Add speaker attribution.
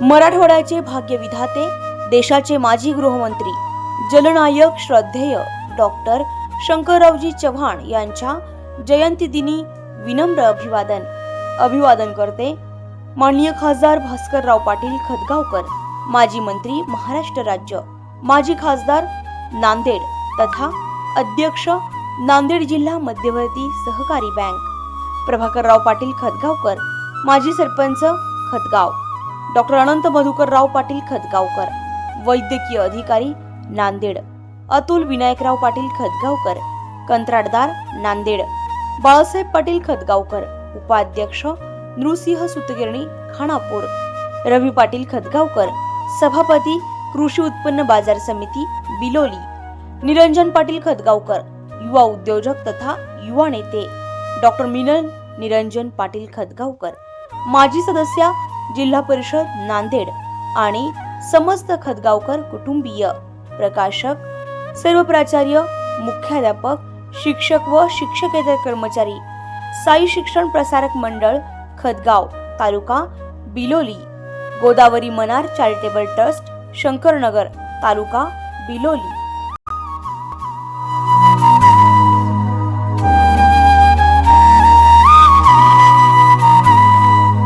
Speaker 1: मराठवाड्याचे भाग्यविधाते देशाचे माजी गृहमंत्री जलनायक श्रद्धेय डॉक्टर शंकररावजी चव्हाण यांच्या जयंतीदिनी विनम्र अभिवादन. अभिवादन करते माननीय खासदार भास्करराव पाटील खदगावकर माजी मंत्री महाराष्ट्र राज्य माजी खासदार नांदेड तथा अध्यक्ष नांदेड जिल्हा मध्यवर्ती सहकारी बँक प्रभाकरराव पाटील खदगावकर माजी सरपंच खतगाव डॉक्टर अनंत मधुकरराव पाटील खदगावकर. वैद्यकीय अधिकारी नांदेड. अतुल विनायकराव पाटील खदगावकर. कंत्राटदार नांदेड. बाळासाहेब पाटील खतगावकर उपाध्यक्ष नृसिंह सुतगिरणी खानापूर. रवी पाटील खदगावकर. सभापती कृषी उत्पन्न बाजार समिती बिलोली. निरंजन पाटील खदगावकर. युवा उद्योजक तथा युवा नेते. डॉक्टर मिलन निरंजन पाटील खदगावकर. माजी सदस्या जिल्हा परिषद नांदेड आणि समस्त खदगावकर कुटुंबीय प्रकाशक सर्व प्राचार्य मुख्याध्यापक शिक्षक व शिक्षकेतर कर्मचारी साई शिक्षण प्रसारक मंडळ खदगाव तालुका बिलोली गोदावरी मनार चॅरिटेबल ट्रस्ट शंकरनगर तालुका बिलोली.